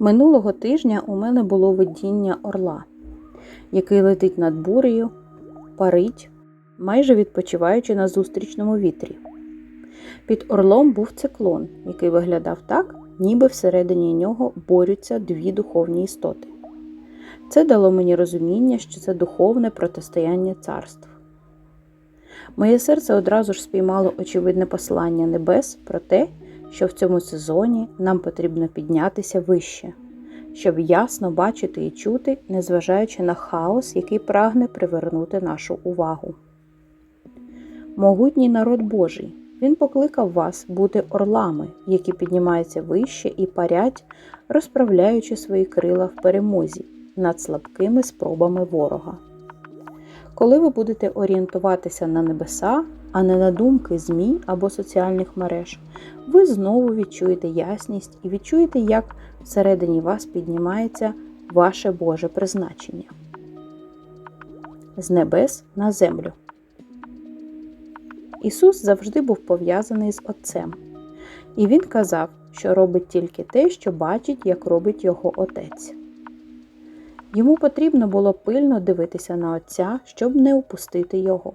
Минулого тижня у мене було видіння орла, який летить над бурею, парить, майже відпочиваючи на зустрічному вітрі. Під орлом був циклон, який виглядав так, ніби всередині нього борються дві духовні істоти. Це дало мені розуміння, що це духовне протистояння царств. Моє серце одразу ж спіймало очевидне послання небес про те, що в цьому сезоні нам потрібно піднятися вище, щоб ясно бачити і чути, незважаючи на хаос, який прагне привернути нашу увагу. Могутній народ Божий, Він покликав вас бути орлами, які піднімаються вище і парять, розправляючи свої крила в перемозі над слабкими спробами ворога. Коли ви будете орієнтуватися на небеса, а не на думки ЗМІ або соціальних мереж, ви знову відчуєте ясність і відчуєте, як всередині вас піднімається ваше Боже призначення. З небес на землю. Ісус завжди був пов'язаний з Отцем, і Він казав, що робить тільки те, що бачить, як робить його Отець. Йому потрібно було пильно дивитися на Отця, щоб не упустити його.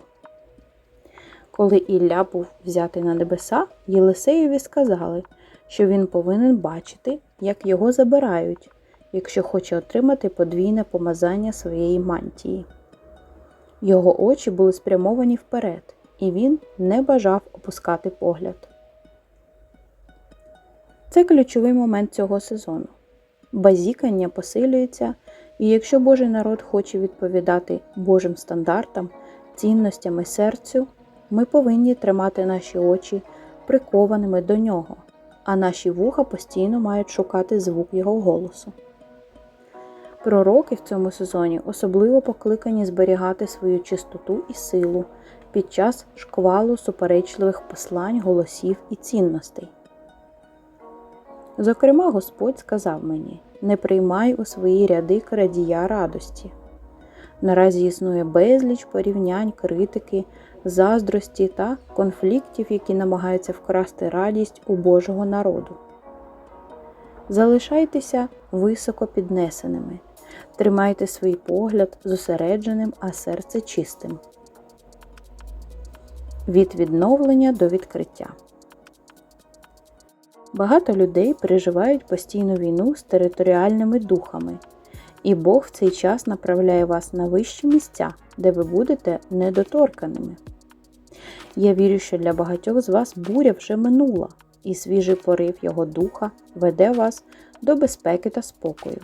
Коли Ілля був взятий на небеса, Єлисеєві сказали, що він повинен бачити, як його забирають, якщо хоче отримати подвійне помазання своєї мантії. Його очі були спрямовані вперед, і він не бажав опускати погляд. Це ключовий момент цього сезону. Базікання посилюється, і якщо Божий народ хоче відповідати Божим стандартам, цінностям і серцю, ми повинні тримати наші очі прикованими до нього, а наші вуха постійно мають шукати звук його голосу. Пророки в цьому сезоні особливо покликані зберігати свою чистоту і силу під час шквалу суперечливих послань, голосів і цінностей. Зокрема, Господь сказав мені: не приймай у свої ряди крадія радості. Наразі існує безліч порівнянь, критики, заздрості та конфліктів, які намагаються вкрасти радість у Божого народу. Залишайтеся високо піднесеними, тримайте свій погляд зосередженим, а серце чистим. Від відновлення до відкриття. Багато людей переживають постійну війну з територіальними духами, і Бог в цей час направляє вас на вищі місця, де ви будете недоторканими. Я вірю, що для багатьох з вас буря вже минула, і свіжий порив Його духа веде вас до безпеки та спокою.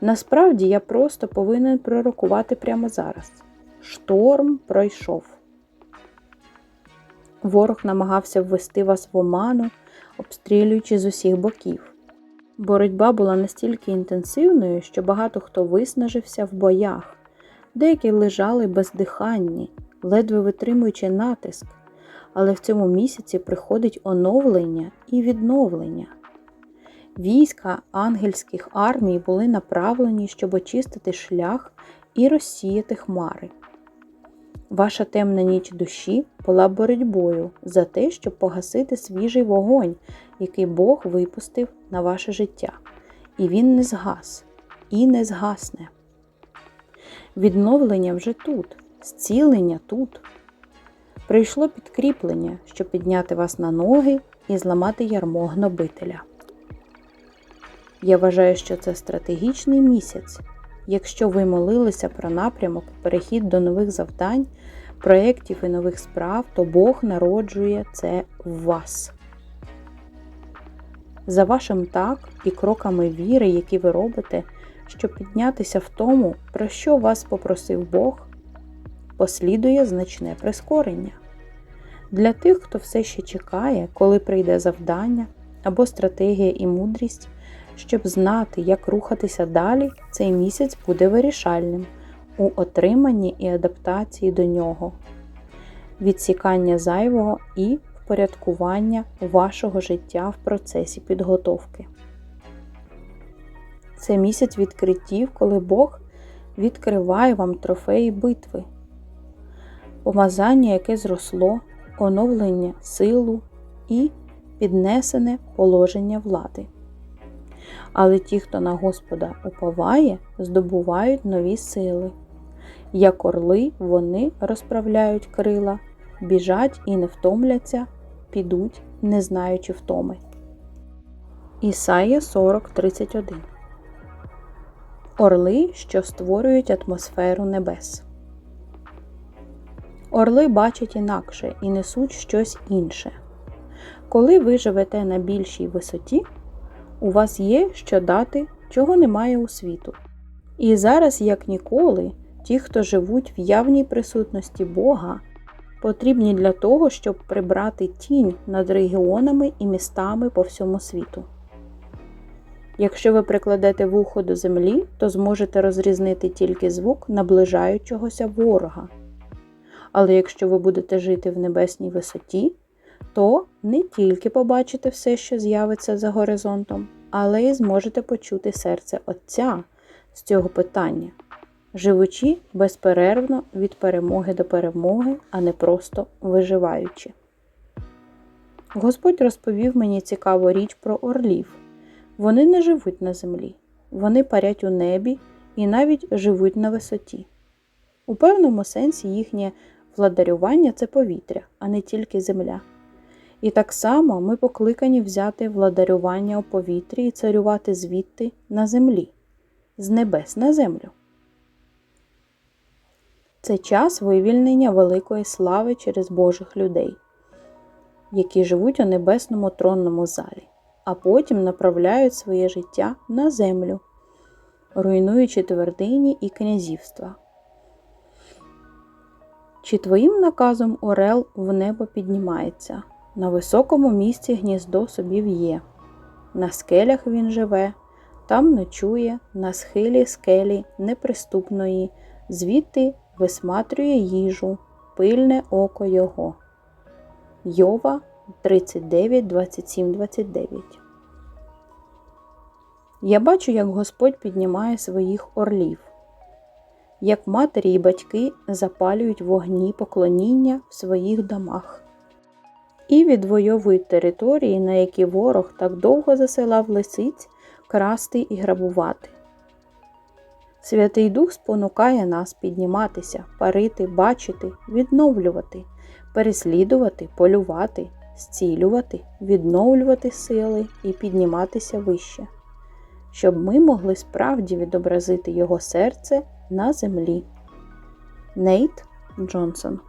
Насправді я просто повинен пророкувати прямо зараз. Шторм пройшов. Ворог намагався ввести вас в оману, обстрілюючи з усіх боків. Боротьба була настільки інтенсивною, що багато хто виснажився в боях, деякі лежали бездиханні, ледве витримуючи натиск, але в цьому місяці приходить оновлення і відновлення. Війська ангельських армій були направлені, щоб очистити шлях і розсіяти хмари. Ваша темна ніч душі була боротьбою за те, щоб погасити свіжий вогонь, який Бог випустив на ваше життя. І він не згас, і не згасне. Відновлення вже тут, зцілення тут. Прийшло підкріплення, щоб підняти вас на ноги і зламати ярмо гнобителя. Я вважаю, що це стратегічний місяць. Якщо ви молилися про напрямок, перехід до нових завдань, проєктів і нових справ, то Бог народжує це в вас. За вашим так і кроками віри, які ви робите, щоб піднятися в тому, про що вас попросив Бог, послідує значне прискорення. Для тих, хто все ще чекає, коли прийде завдання або стратегія і мудрість, щоб знати, як рухатися далі, цей місяць буде вирішальним у отриманні і адаптації до нього, відсікання зайвого і впорядкування вашого життя в процесі підготовки. Це місяць відкриттів, коли Бог відкриває вам трофеї битви, помазання, яке зросло, оновлення силу і піднесене положення влади. Але ті, хто на Господа уповає, здобувають нові сили. Як орли, вони розправляють крила, біжать і не втомляться, підуть, не знаючи втоми. Ісая 40.31 Орли, що створюють атмосферу небес. Орли бачать інакше і несуть щось інше. Коли ви живете на більшій висоті, у вас є що дати, чого немає у світу. І зараз, як ніколи, ті, хто живуть в явній присутності Бога, потрібні для того, щоб прибрати тінь над регіонами і містами по всьому світу. Якщо ви прикладете вухо до землі, то зможете розрізнити тільки звук наближаючогося ворога. Але якщо ви будете жити в небесній висоті, то не тільки побачите все, що з'явиться за горизонтом, але й зможете почути серце Отця з цього питання, живучи безперервно від перемоги до перемоги, а не просто виживаючи. Господь розповів мені цікаву річ про орлів. Вони не живуть на землі, вони парять у небі і навіть живуть на висоті. У певному сенсі їхнє владарювання це повітря, а не тільки земля. І так само ми покликані взяти владарювання у повітрі і царювати звідти на землі, з небес на землю. Це час вивільнення великої слави через Божих людей, які живуть у небесному тронному залі, а потім направляють своє життя на землю, руйнуючи твердині і князівства. Чи твоїм наказом Орел в небо піднімається? На високому місці гніздо собі в'є, на скелях він живе, там ночує, на схилі скелі неприступної, звідти висматрює їжу, пильне око його. Йова 39, 27, 29 Я бачу, як Господь піднімає своїх орлів, як матері і батьки запалюють вогні поклоніння в своїх домах і відвоюють території, на які ворог так довго засилав лисиць красти і грабувати. Святий Дух спонукає нас підніматися, парити, бачити, відновлювати, переслідувати, полювати, зцілювати, відновлювати сили і підніматися вище, щоб ми могли справді відобразити Його серце на землі. Нейт Джонсон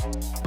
Thank